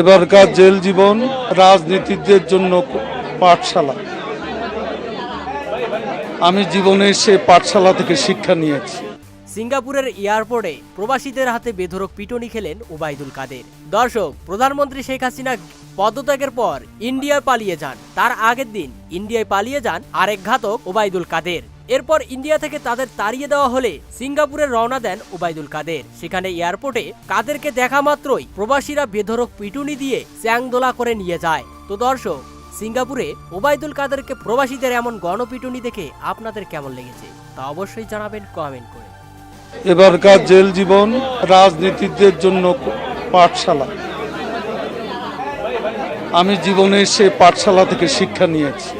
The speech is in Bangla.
এবারকার জেল জীবন রাজনীতিকদের জন্য পাঠশালা। আমি জীবনে সে পাঠশালা থেকে শিক্ষা নিয়েছি। সিঙ্গাপুরের এয়ারপোর্টে প্রবাসীদের হাতে বেধরক পিটনি খেলেন ওবায়দুল কাদের। দর্শক, প্রধানমন্ত্রী শেখ হাসিনা পদত্যাগের পর ইন্ডিয়ায় পালিয়ে যান। তার আগের দিন ইন্ডিয়ায় পালিয়ে যান আরেক ঘাতক ওবায়দুল কাদের। এরপর ইন্ডিয়া থেকে তাদের তাড়িয়ে দেওয়া হলে সিঙ্গাপুরে রওনা দেন ওবায়দুল কাদের। সেখানে এয়ারপোর্টে কাদেরকে দেখা মাত্রই প্রবাসীরা বেধরক পিটুনি দিয়ে চ্যাংদোলা করে নিয়ে যায়। তো দর্শক, সিঙ্গাপুরে ওবায়দুল কাদেরকে প্রবাসীদের এমন গণপিটুনি দেখে আপনাদের কেমন লেগেছে? তা অবশ্যই জানাবেন কমেন্ট করে। এবারকার জেল জীবন রাজনীতিকদের জন্য পাঠশালা। আমি জীবনে সে পাঠশালা থেকে শিক্ষা নিয়েছি।